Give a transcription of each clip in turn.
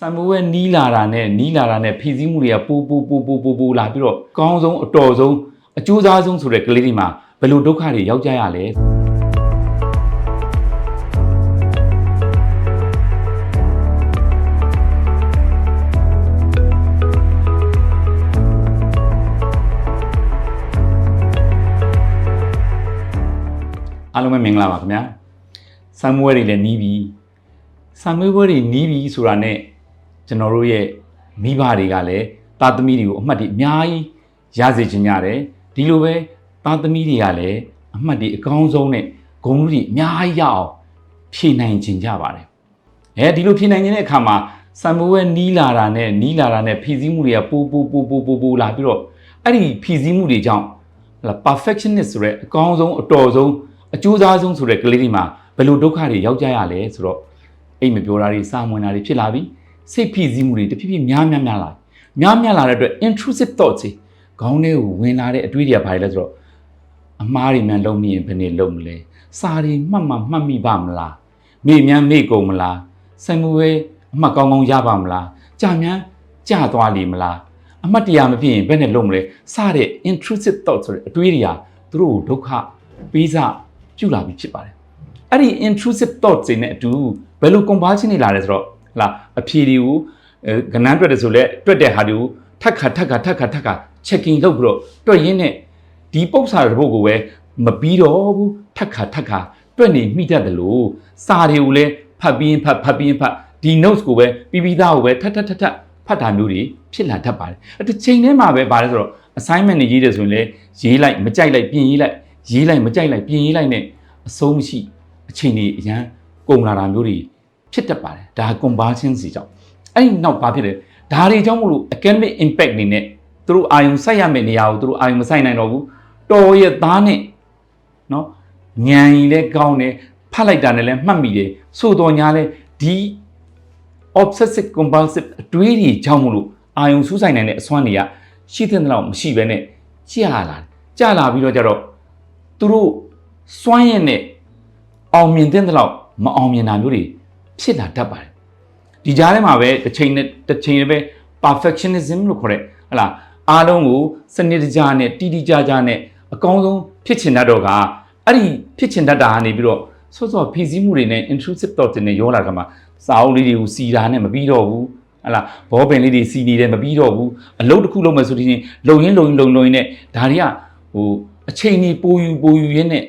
ဆံမိုးဝဲနီးလာတာနဲ့နီးလာတာနဲ့ဖြည့်ဆည်းမှုတွေကပိုးပိုးပိုးပိုးပိုးပိုးလာပြီးတော့ကောင်းဆုံးအတော်ဆုံးအကျိုးစားဆုံးဆိုတဲ့ကလေးတွေမှာဘယ်လိုဒုက္ခတွေရောက်ကြရလဲအားလုံးပဲမင်္ဂလာပါခင်ဗျာဆံမိုးဝဲတွေလည်းနီးပြီဆံမိုးဝဲတွေနီးပြီဆိုတာနဲ့ ကျွန်တော်တို့ရဲ့မိဘတွေကလည်းသားသမီးတွေကိုအမှတ်တွေအများကြီးရစေချင်ကြတယ်ဒီလိုပဲသားသမီးတွေကလည်းအမှတ်တွေအကောင်းဆုံးနဲ့ဂုဏ်တွေအများကြီးရအောင်ဖြည့်နိုင်ချင်ကြပါတယ်အဲဒီလိုဖြည့်နိုင်ခြင်းတဲ့အခါမှာဆံမိုးဝဲနီးလာတာနဲ့နီးလာတာနဲ့ဖြည့်ဆည်းမှုတွေကပိုးပိုးပိုးပိုးပိုးပိုးလာပြီးတော့အဲ့ဒီဖြည့်ဆည်းမှုတွေကြောင့်ဟလာ perfectionist ဆိုတဲ့အကောင်းဆုံးအတော်ဆုံးအကျိုးစားဆုံးဆိုတဲ့ကလေးတွေမှာဘယ်လိုဒုက္ခတွေရောက်ကြရလဲဆိုတော့အိမ်မပြောတာတွေစာမဝင်တာတွေဖြစ်လာပြီ စိတ်ဖိစီးမှုတွေတဖြည်းဖြည်းများများများလာများများလာတဲ့အတွက် intrusive thoughts တွေခေါင်းထဲကိုဝင်လာတဲ့အတွေးတွေကဘာတွေလဲဆိုတော့အမားတွေမှန်လုံးမိရင်ဘယ်နေလုံးမလဲစာတွေမှတ်မှမှတ်မိပါမလားမေ့မြန်းမေ့ကုန်မလားဆိုင်မွေးအမှတ်ကောင်းကောင်းရပါမလားကြာမြန်းကြာသွားလိမ့်မလားအမှတ်တရမဖြစ်ရင်ဘယ်နဲ့လုံးမလဲစတဲ့ intrusive thoughts ဆိုတဲ့အတွေးတွေကသူတို့ကိုဒုက္ခပေးစပြုလာပြီးဖြစ်ပါတယ်အဲ့ဒီ intrusive thoughts တွေနဲ့အတူဘယ်လို compulsion တွေလာလဲဆိုတော့ဟ လာအဖြေတွေကိုအဲကဏ္ဍတွက်တယ်ဆိုလဲတွက်တဲ့ဟာတွေကိုထက်ခါထက်ခါထက်ခါထက်ခါ checking လုပ်ပြီးတော့တွက်ရင်းနဲ့ဒီပုတ်စာတစ်ပုတ်ကိုပဲမပြီးတော့ဘူးထက်ခါထက်ခါတွက်နေမိတတ်တယ်လို့စာတွေကိုလည်းဖတ်ပြီးရင်ဖတ်ဖတ်ပြီးရင်ဖတ်ဒီ notes ကိုပဲပြီးပြီးသားကိုပဲထက်ထက်ထက်ထက်ဖတ်တာမျိုးတွေဖြစ်လာတတ်ပါတယ်အတစ်ချိန်တည်းမှာပဲပါတယ်ဆိုတော့ assignment တွေရေးတယ်ဆိုရင်လည်းရေးလိုက်မကြိုက်လိုက်ပြင်ရေးလိုက်ရေးလိုက်မကြိုက်လိုက်ပြင်ရေးလိုက်နဲ့အဆုံးမရှိအချိန်တွေအရန်ကုန်လာတာမျိုးတွေ ဖြစ်တတ်ပါတယ်ဒါ conversion စီကြောင့်အဲ့ဒီနောက်ဘာဖြစ်လဲဒါတွေကြောင့်မလို့ academic impact နေနဲ့သူတို့အာယုံစိုက်ရမယ့်နေရာကိုသူတို့အာယုံမစိုက်နိုင်တော့ဘူးတော်ရဲ့သားနဲ့နော်ညံရင်လည်းကောင်းတယ်ဖတ်လိုက်တာနဲ့လည်းမှတ်မိတယ်ဆိုတော်ညာလဲဒီ obsessive compulsive အတွေးတွေကြောင့်မလို့အာယုံစူးဆိုင်နိုင်တဲ့အစွမ်းတွေကရှိတဲ့လောက်မရှိဘဲနဲ့ကြာလာတယ်ကြာလာပြီးတော့ကျတော့သူတို့စွမ်းရင်နဲ့အောင်မြင်တဲ့လောက်မအောင်မြင်တာမျိုးတွေ ဖြစ်လာတတ်ပါတယ်ဒီကြားထဲမှာပဲတစ်ချိန်နဲ့တစ်ချိန်နဲ့ပဲ perfectionism လို့ခေါ်တဲ့ဟလာအားလုံးကိုစနစ်တကျနဲ့တိတိကျကျနဲ့အကောင်းဆုံးဖြစ်ချင်တတ်တော့ကအဲ့ဒီဖြစ်ချင်တတ်တာကနေပြီးတော့ဆော့ဆော့ဖြည့်ဆည်းမှုတွေနဲ့ intrusive thought တွေနဲ့ရောလာကြမှာစာအုပ်လေးတွေကိုစီတာနဲ့မပြီးတော့ဘူးဟလာဘောပင်လေးတွေစီနေတယ်မပြီးတော့ဘူးအလုပ်တစ်ခုလုပ်မယ်ဆိုရင်လုံရင်းလုံရင်းလုံလုံရင်းနဲ့ဒါတွေကဟိုအချိန်ကြီးပိုယူပိုယူရင်းနဲ့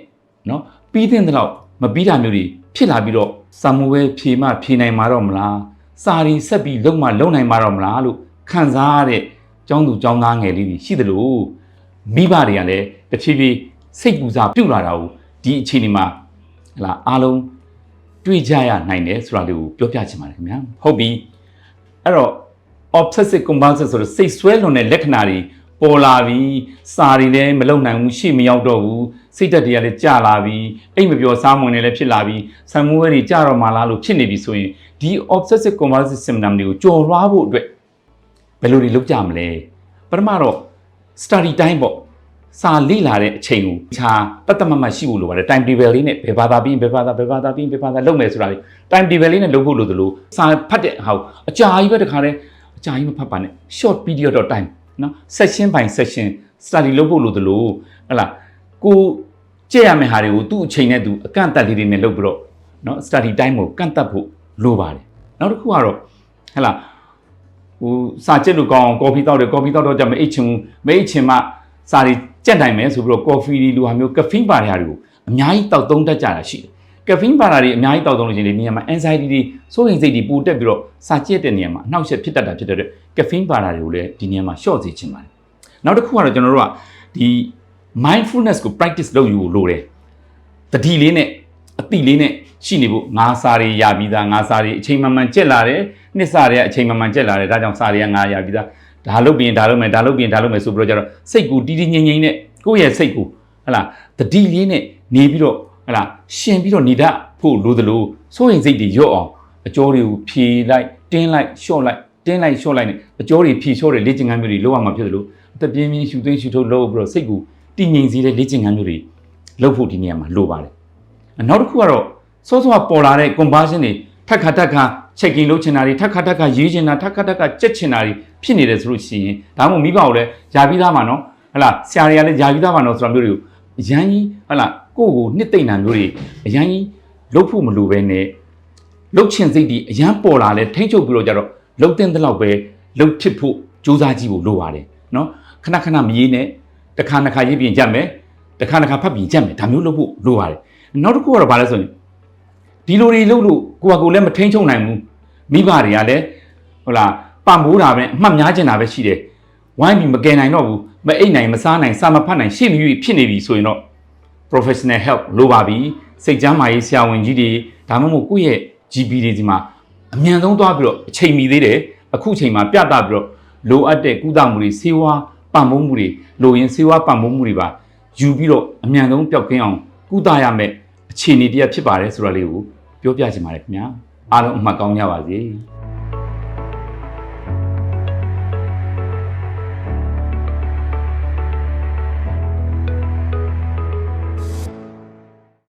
နော်ပြီးတဲ့တော့မပြီးတာမျိုးတွေဖြစ်လာပြီးတော့ စာမွေးဖြေမှဖြေနိုင်မှာတော့မလားစာရီဆက်ပြီးလုံမှလုံနိုင်မှာတော့မလားလို့ခံစားရတဲ့ចောင်းသူចောင်းသားငယ်လေးတွေရှိသလိုမိဘတွေကလည်းတဖြည်းဖြည်းစိတ်ပူစားပြုတ်လာတာကိုဒီအချိန်ဒီမှာဟလာအားလုံးတွေ့ကြရနိုင်တယ်ဆိုတာလေးကိုပြောပြချင်ပါတယ်ခင်ဗျာဟုတ်ပြီအဲ့တော့ obsessive compulsive ဆိုတော့စိတ်ဆွဲလွန်တဲ့လက္ခဏာတွေ ပေါ်လာပြီးစာတွေလည်းမလုံနိုင်ဘူးရှေ့မရောက်တော့ဘူးစိတ်ဓာတ်တွေကလည်းကျလာပြီးအိတ်မပြောစားမဝင်တွေလည်းဖြစ်လာပြီးဆံမွေးတွေကျတော့မှလားလို့ဖြစ်နေပြီဆိုရင်ဒီ obsessive compulsive symptom တွေကိုကြော်လွှားဖို့အတွက်ဘယ်လိုတွေလုပ်ကြမလဲပထမတော့ study time ပေါ့စာလေ့လာတဲ့အချိန်ကိုခြာတတ်တမတ်မှတ်ရှိဖို့လိုပါတယ် time table လေးနဲ့ဘယ်ဘာသာပြီးဘယ်ဘာသာဘယ်ဘာသာပြီးဘယ်ဘာသာလုပ်မယ်ဆိုတာလေး time table လေးနဲ့လုပ်ဖို့လိုသလိုစာဖတ်တဲ့ဟာကိုအကြာကြီးပဲတခါတည်းအကြာကြီးမဖတ်ပါနဲ့ short period of time နော် section by section study လုပ်ဖို့လိုသလိုဟလာကိုကြည့်ရမယ့်ဟာတွေကိုသူ့အချိန်နဲ့သူအကန့်အသတ်လေးတွေနဲ့လုပ်ပြီးတော့နော် study time ကိုကန့်သတ်ဖို့လိုပါတယ်နောက်တစ်ခုကတော့ဟလာဟိုစာကြက်လို့ကောင်းအောင်ကော်ဖီတောက်တယ်ကော်ဖီတောက်တော့ကြမအိတ်ချင်ဘူးမအိတ်ချင်မှစာတွေကြက်နိုင်မယ်ဆိုပြီးတော့ကော်ဖီတွေလိုဟာမျိုးကဖိန်းပါတဲ့ဟာတွေကိုအများကြီးတောက်သုံးတတ်ကြတာရှိတယ် ကဖိန်းပါတာတွေအများကြီးတောက်သုံးလို့ရှိရင်ဒီနေရာမှာ anxiety တွေစိုးရိမ်စိတ်တွေပိုတက်ပြီးတော့စာကြက်တဲ့နေရာမှာအနှောက်အယှက်ဖြစ်တတ်တာဖြစ်တဲ့အတွက်ကဖိန်းပါတာတွေကိုလည်းဒီနေရာမှာ short စေချင်ပါတယ်နောက်တစ်ခုကတော့ကျွန်တော်တို့ကဒီ mindfulness ကို practice လုပ်ယူလို့ရတယ်တတိလေးနဲ့အတိလေးနဲ့ရှိနေဖို့ငါးစာတွေရပြီးသားငါးစာတွေအချိန်မှန်မှန်ကြက်လာတယ်နှစ်စာတွေကအချိန်မှန်မှန်ကြက်လာတယ်ဒါကြောင့်စာတွေကငါးရပြီးသားဒါလုပ်ပြီးရင်ဒါလုပ်မယ်ဒါလုပ်ပြီးရင်ဒါလုပ်မယ်ဆိုပြီးတော့ကျတော့စိတ်ကိုတီးတီးငြိမ်ငြိမ်နဲ့ကိုယ့်ရဲ့စိတ်ကိုဟလာတတိလေးနဲ့နေပြီးတော့ ဟလာရှင်ပြီးတော့နေတတ်ဖို့လိုသလိုစိုးရင်စိတ်တွေရော့အောင်အကျော်တွေကိုဖြေလိုက်တင်းလိုက်လျှော့လိုက်တင်းလိုက်လျှော့လိုက်နဲ့အကျော်တွေဖြေလျှော့တဲ့လေ့ကျင့်ခန်းမျိုးတွေလုပ်ရမှာဖြစ်သလိုအသက်ပြင်းပြင်းရှူသွင်းရှူထုတ်လုပ်ပြီးတော့စိတ်ကိုတည်ငြိမ်စေတဲ့လေ့ကျင့်ခန်းမျိုးတွေလုပ်ဖို့ဒီနေရာမှာလိုပါတယ်နောက်တစ်ခုကတော့စောစောကပေါ်လာတဲ့ conversion တွေထက်ခါထက်ခါချက်ကင်လုပ်ချင်တာတွေထက်ခါထက်ခါရေးချင်တာထက်ခါထက်ခါကြက်ချင်တာတွေဖြစ်နေတယ်ဆိုလို့ရှိရင်ဒါမှမဟုတ်မိဘကိုလည်းယာပြီးသားမှာနော်ဟလာဆရာတွေကလည်းယာပြီးသားမှာနော်ဆိုတာမျိုးတွေကိုအရန်ကြီးဟလာ ကိုယ့်ကိုနှစ်သိမ့်တာမျိုးတွေအရန်ကြီးလုပ်ဖို့မလိုပဲနဲ့လုပ်ချင်စိတ်တွေအရန်ပေါ်လာလဲထိမ့်ချုပ်ပြီးတော့ကြတော့လုပ်တဲ့တဲ့လောက်ပဲလုပ်ဖြစ်ဖို့စူးစမ်းကြည့်ဖို့လိုပါတယ်နော်ခဏခဏမရေးနဲ့တစ်ခါတစ်ခါရေးပြင်ကြက်မယ်တစ်ခါတစ်ခါဖတ်ပြင်ကြက်မယ်ဒါမျိုးလုပ်ဖို့လိုပါတယ်နောက်တစ်ခုကတော့ဘာလဲဆိုရင်ဒီလိုတွေလုပ်လို့ကိုကကိုလည်းမထိန်ချုံနိုင်ဘူးမိဘတွေကလည်းဟုတ်လားပံ့ပိုးတာပဲအမှတ်များကျင်တာပဲရှိတယ်ဝိုင်းပြီးမကယ်နိုင်တော့ဘူးမအိတ်နိုင်မစားနိုင်စာမဖတ်နိုင်ရှေ့မရွေ့ဖြစ်နေပြီဆိုရင်တော့ professional help လိုပါပြီစိတ်ကျန်းမာရေးဆရာဝန်ကြီးတွေဒါမှမဟုတ်ကိုယ့်ရဲ့ GP တွေဒီမှာအမြန်ဆုံးသွားပြီးတော့အချိန်မီသေးတယ်အခုချိန်မှာပြသပြီးတော့လိုအပ်တဲ့ကုသမှုတွေဆေးဝါးပံ့ပိုးမှုတွေလိုရင်ဆေးဝါးပံ့ပိုးမှုတွေပါယူပြီးတော့အမြန်ဆုံးပျောက်ကင်းအောင်ကုသရမယ်အခြေအနေတရားဖြစ်ပါတယ်ဆိုတော့လေးကိုပြောပြချင်ပါတယ်ခင်ဗျာအားလုံးအမှတ်ကောင်းကြပါစေ